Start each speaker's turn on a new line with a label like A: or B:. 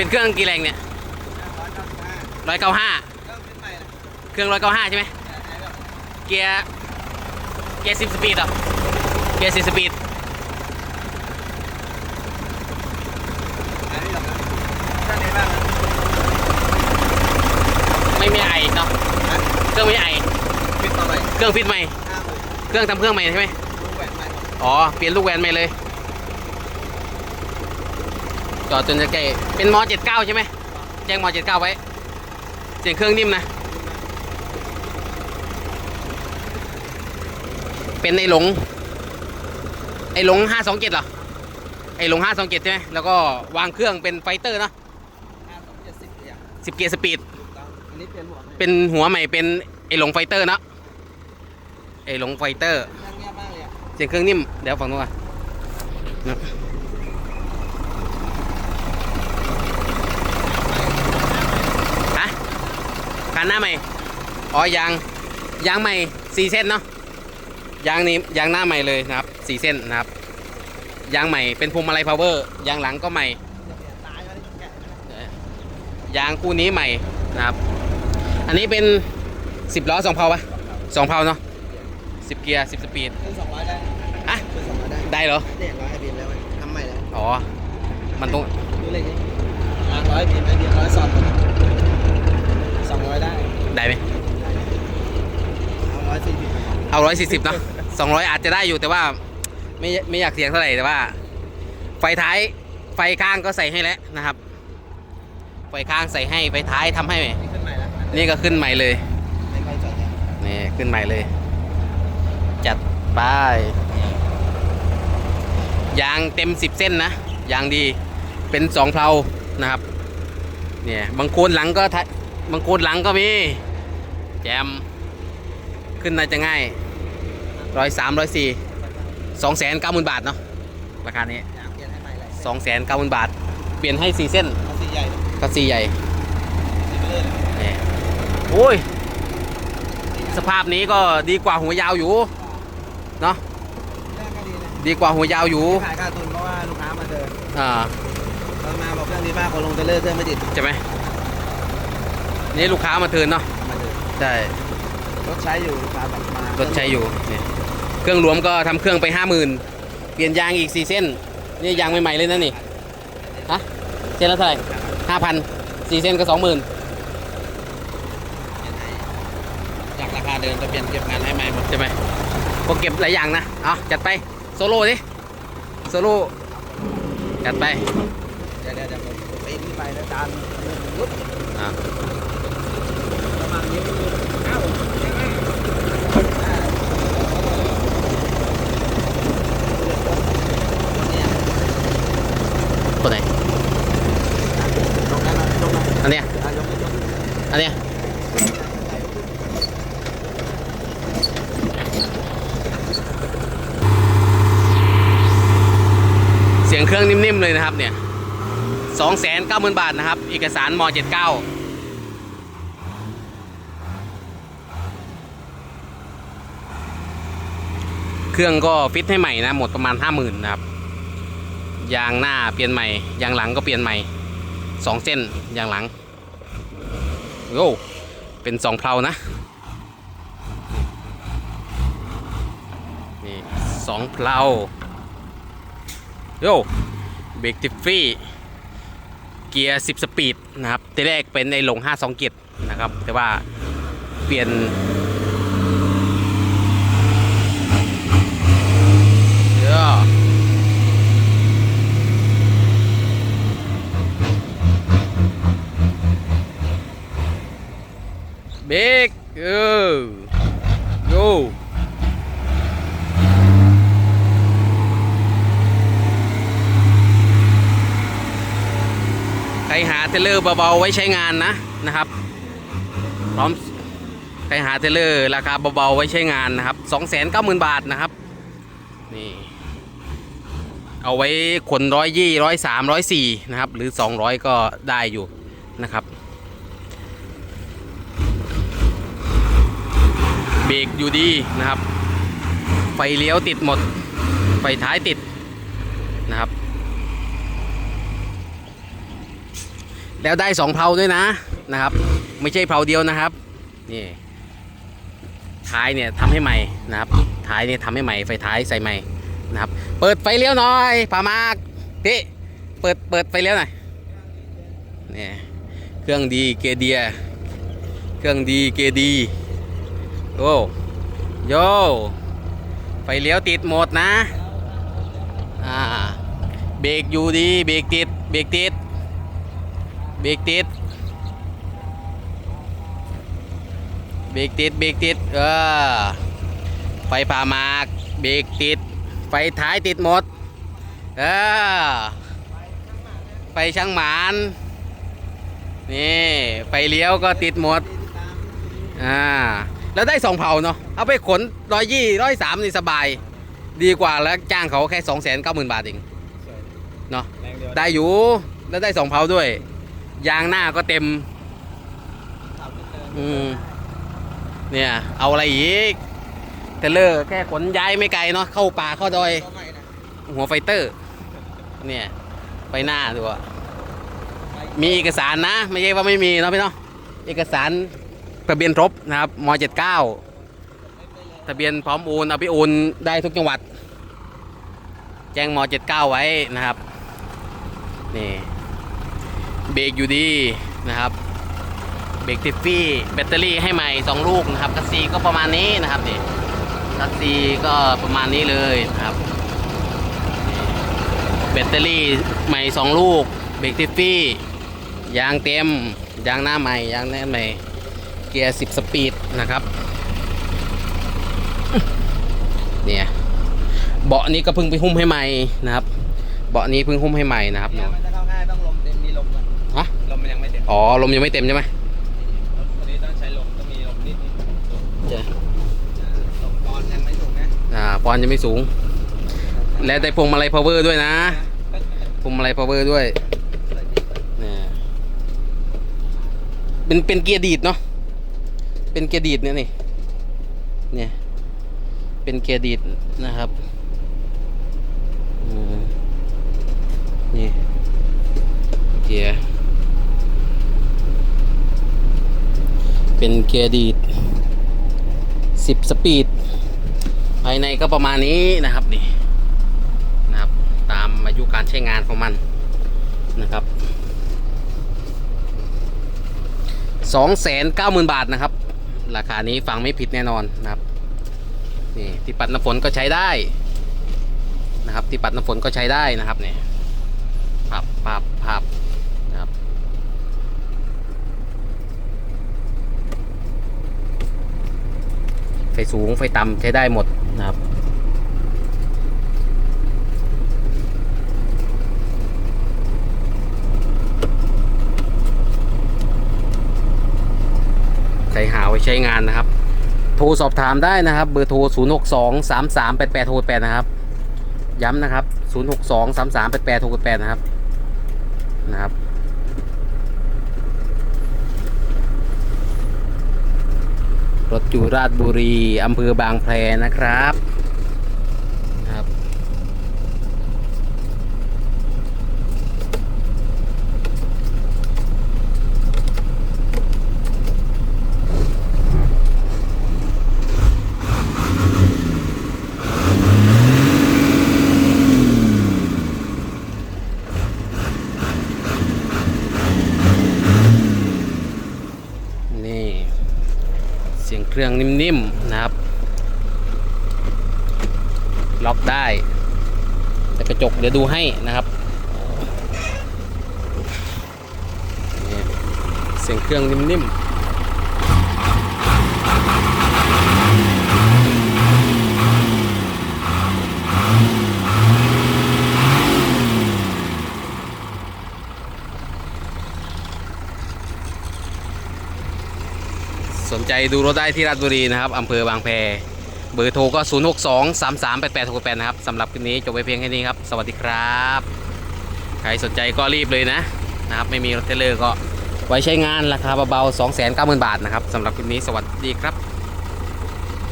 A: เป็นเครื่องกี่แรงเนี่ยร้อยเก้าห้าเครื่องร้อยเก้าห้าใช่ไหมเกียร์เกียร์สิบสปีดเหรอเกียร์สิบสปีดไม่มีไอเนาะเครื่องไม่มีไอเครื่องฟิตใหม่ เครื่องทำเครื่องใหม่ใช่ไหมอ๋อ เปลี่ยนลูกแวนใหม่เลย จอดจนจะใกล้เป็นมเจ็ดเก้าใช่ไหมแจ้งมเจ็ดเก้าไว้ เสียงเครื่องนิ่มนะ เป็นไอ้หลง ไอ้หลงห้าสองเจ็ดเหรอ ไอ้หลงห้าสองเจ็ดใช่ไหมแล้วก็วางเครื่องเป็นไฟเตอร์เนอะสิบเกียร์สปีด เป็นหัวใหม่เป็นไอ้หลงไฟเตอร์เนอะไอ้หลงไฟเตอร์ เสียงเครื่องนิ่ม เดี๋ยวฟังดูก่อนนะฮะ คันหน้าใหม่ อ๋อยางยางใหม่สี่เส้นเนาะ ยางนี้ยางหน้าใหม่เลยนะครับสี่เส้นนะครับ ยางใหม่เป็นพวงมาลัยพาวเวอร์ยางหลังก็ใหม่ ยางคู่นี้ใหม่นะครับ อันนี้เป็นสิบล้อสองเพาปะสองเพาเนาะสิบเกียร์สิบสปีดอะได้เหรออ๋อ มันต้องได้ไหมเอาร้อยสี่สิบเนาะสองร้อยอาจจะได้อยู่แต่ว่าไม่ไม่อยากเสียงเท่าไหร่แต่ว่า ไฟท้ายไฟข้างก็ใส่ให้แล้วนะครับ ไฟข้างใส่ให้ไฟท้ายทำให้นี่ก็ขึ้นใหม่เลยนี่ขึ้นใหม่เลย จัดไปยางเต็มสิบเส้นนะยางดีเป็นสองเพลานะครับเนี่ยบางโคนหลังก็ทะ บางโคนหลังก็มี แจม ขึ้นน่าจะง่ายร้อยสามร้อยสี่สองแสนเก้าหมื่นบาทเนาะราคานี้สองแสนเก้าหมื่นบาท เปลี่ยนให้สี่เส้นก็สี่ใหญ่เนี่ยโอ้ย สภาพนี้ก็ดีกว่าหัวยาวอยู่เนาะดีกว่าหัวยาวอยู่
B: ขายการตุนเพราะว่าลูกค้ามาเดิน
A: อ่า
B: ตอนมาบอกเครื่องดีมากพอลงเทรลเลอร์เครื่องไม่ติด
A: ใช่ไหม นี่ลูกค้ามาเทิร์นเนาะ
B: มาเดิน
A: ใช่
B: รถใช้อยู่ลูกค้าแบบมาร
A: ถใช้อยู่เนี่ยเครื่องรวมก็ทำเครื่องไปห้าหมื่นเปลี่ยนยางอีกสี่เส้น นี่ยางใหม่ๆเลยนะนี่ฮะเส้นละเท่าไหร่ห้าพันสี่เส้นก็สองหมื่น
B: จากราคาเดิมจะเปลี่ยนเก็บงานให้ใหม่หมด
A: ใช่ไหมพวกเก็บหลายอย่างนะเอาจัดไปโซโล่ดิโซโล่จัดไป
B: เดี๋ยวเดี๋ยวเดี๋ยวผมปีนขึ้นไปแล้วจานรุด
A: อ่า
B: ประมาณนี้เอ้ายังไงเนี่ย
A: ตัวไหน
B: ลงได้ไหมลงได้
A: อันเนี้ย
B: อะยกยก
A: อันเนี้ยเสี ยงเครื่องนิ่มๆเลยนะครับเนี่ยสองแสนเก้าหมื่นบาทนะครับ เอกสารมเจ็ดเก้าเครื่องก็ฟิตให้ใหม่นะ หมดประมาณห้าหมื่นนะครับ ยางหน้าเปลี่ยนใหม่ ยางหลังก็เปลี่ยนใหม่สองเส้นยางหลังโอ้เป็นสองเพลานะ นี่สองเพลา โยเบรกติฟฟี่ เกียร์ 10 สปีดนะครับทีแรกเป็นในหลง 5 2เกียร์นะครับ แต่ว่าเปลี่ยน เดี๋ยวเบรกเออโยใคร หาเทเลอร์เบาๆไว้ใช้งานนะนะครับ พร้อมใครหาเทเลอร์ราคาเบาๆไว้ใช้งานนะครับ290,000 บาทนะครับนี่เอาไว้ขนร้อยยี่ร้อยสามร้อยสี่นะครับ หรือ 200 ก็ได้อยู่นะครับเบรกอยู่ดีนะครับ ไฟเลี้ยวติดหมด ไฟท้ายติดนะครับ แล้วได้สองเพลาด้วยนะนะครับ ไม่ใช่เพลาเดียวนะครับนี่ท้ายเนี่ยทำให้ใหม่นะครับ ท้ายเนี่ยทำให้ใหม่ไฟท้ายใส่ใหม่นะครับ เปิดไฟเลี้ยวหน่อยพามากพี่เปิดเปิดไฟเลี้ยวหน่อยนี่เครื่องดีเกเดียเครื่องดีเกดีโอ้โยไฟเลี้ยวติดหมดนะอ่าเบรกอยู่ดีเบรกติดเบรกติด เบรกติดเบรกติดเบรกติดเออไฟผ่ามากเบรกติด ไฟท้ายติดหมดเออไฟช่างหมานนี่ไฟเลี้ยวก็ติดหมดอ่าแล้วได้สองเผาเนาะเอาไปขนร้อยยี่ร้อยสามนี่สบาย ดีกว่าแล้วจ้างเขาแค่สองแสนเก้าหมื่นบาทเองเนาะ
B: แรงเดียว
A: ได้อยู่แล้วได้สองเผาด้วย ยางหน้าก็เต็ม อืม เนี่ย เอาอะไรอีกเทเลอร์แค่ขนย้ายไม่ไกลเนาะเข้าป่าเข้าดอย
B: ก็ไม่นะ
A: หัวไฟเตอร์ เนี่ย ไปหน้าดูอะมีเอกสารนะ ไม่ใช่ว่าไม่มีเนาะพี่เนาะเอกสารทะเบียนครบนะครับม79ทะเบียนพร้อมโอนเอาไปโอนได้ทุกจังหวัด แจ้งม79ไว้นะครับ นี่ เบรกอยู่ดีนะครับเบรกทิฟฟี่แบตเตอรี่ให้ใหม่ 2 ลูกนะครับคัสซีก็ประมาณนี้นะครับนี่คัสซีก็ประมาณนี้เลยนะครับแบตเตอรี่ใหม่ 2 ลูก เบรกทิฟฟี่ยางเต็มยางหน้าใหม่ยางแน่นใหม่ เกียร์ 10 สปีดนะครับเนี่ยเบาะนี้ก็เพิ่งไปหุ้มให้ใหม่นะครับ เบาะนี้เพิ่งหุ้มให้ใหม่นะครับ
B: ลมมันยังไม่เต็ม
A: อ๋อลมยังไม่เต็มใช่ไหม
B: ตัวนี้ต้องใช้ลมต้องมีลมนิดนึง
A: ใช่
B: ลมก้อนยังไม่สูงนะ
A: อ่าปอนด์ยังไม่สูง และได้พวงมาลัย power ด้วยนะพวงมาลัย power ด้วยเนี่ยเป็นเป็นเกียร์ดีดเนาะเป็นเกียร์ดีดเนี่ยนี่เนี่ยเป็นเกียร์ดีดนะครับอืมนี่เกียร์ เป็นเกียร์ดีดสิบสปีด ภายในก็ประมาณนี้นะครับนี่นะครับตามอายุการใช้งานของมันนะครับสองแสนเก้าหมื่นบาทนะครับ ราคานี้ฟังไม่ผิดแน่นอนนะครับนี่ที่ปัดน้ำฝนก็ใช้ได้นะครับที่ปัดน้ำฝนก็ใช้ได้นะครับเนี่ยพับพับพับนะครับ ไฟ สูงไฟต่ำใช้ได้หมดนะครับใครหาไว้ใช้งานนะครับ โทรสอบถามได้นะครับ เบอร์โทร 0 6 2 3 3 8 8 6 8นะครับ ย้ำนะครับ 0 6 2 3 3 8 8 6 8นะครับนะครับ รถอยู่ราชบุรีอำเภอบางแพนะครับนะครับ นี่ เสียงเค รื่องนิ่มๆนะครับ ล็อกได้ แต่กระจกเดี๋ยวดูให้นะครับเสียงเครื่องนิ่มๆ สนใจดูรถได้ที่ราชบุรีนะครับอำเภอบางแพเบอร์โทรก็ 0 6 2 3 3 8 8 6 8 นะครับสำหรับคลิปนี้จบไปเพียงแค่นี้ครับ สวัสดีครับ ใครสนใจก็รีบเลยนะนะครับ ไม่มีรถเทเลอร์ก็ไว้ใช้งานราคาเบาๆ 2 9 0 0 0 0 บาทนะครับสำหรับคลิปนี้สวัสดีครับ